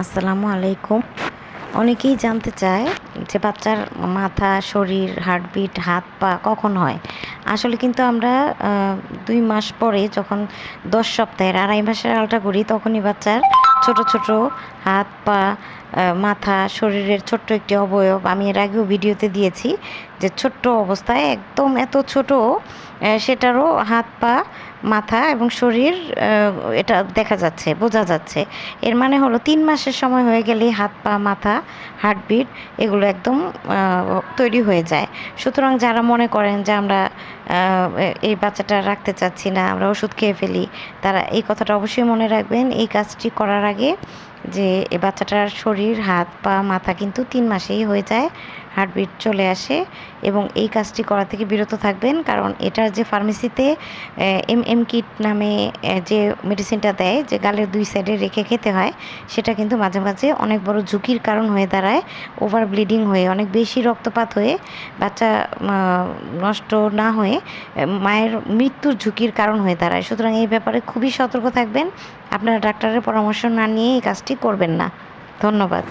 আসসালামু আলাইকুম। অনেকেই জানতে চায় যে বাচ্চার মাথা, শরীর, হার্টবিট, হাত, পা কখন হয়। আসলে কিন্তু আমরা দুই মাস পরে যখন দশ সপ্তাহের আড়াই মাসের আলটা করি, তখনই বাচ্চার ছোট ছোট হাত, পা মাথা, শরীরের ছোট্ট একটি অবয়ব আমি এর আগেও ভিডিওতে দিয়েছি। যে ছোট্ট অবস্থায়, একদম এত ছোট সেটারও হাত পা, মাথা এবং শরীর এটা দেখা যাচ্ছে, বোঝা যাচ্ছে। এর মানে হলো তিন মাসের সময় হয়ে গেলেই হাত পা, মাথা, হার্টবিট এগুলো একদম তৈরি হয়ে যায়। সুতরাং যারা মনে করেন যে আমরা এই বাচ্চাটা রাখতে চাচ্ছি না, আমরা ওষুধ খেয়ে ফেলি, তারা এই কথাটা অবশ্যই মনে রাখবেন। এই কাজটি করার আগে যে এই বাচ্চাটার শরীর, হাত পা, মাথা কিন্তু তিন মাসেই হয়ে যায়। হার্টবিট চলে আসে এবং এই কাজটি করা থেকে বিরত থাকবেন, কারণ এটার যে ফার্মেসিতে এম এম কিট নামে যে মেডিসিনটা দেয়, যে গালের দুই সাইডে রেখে খেতে হয়, সেটা কিন্তু মাঝে মাঝে অনেক বড় ঝুঁকির কারণ হয়ে দাঁড়ায় ওভার ব্লিডিং হয়ে, অনেক বেশি রক্তপাত হয়ে, বাচ্চা নষ্ট না হয়ে, মায়ের মৃত্যুর ঝুঁকির কারণ হয়ে দাঁড়ায়। সুতরাং এই ব্যাপারে খুবই সতর্ক থাকবেন, আপনারা ডাক্তারের পরামর্শ না নিয়ে এই কাজটি করবেন না। ধন্যবাদ।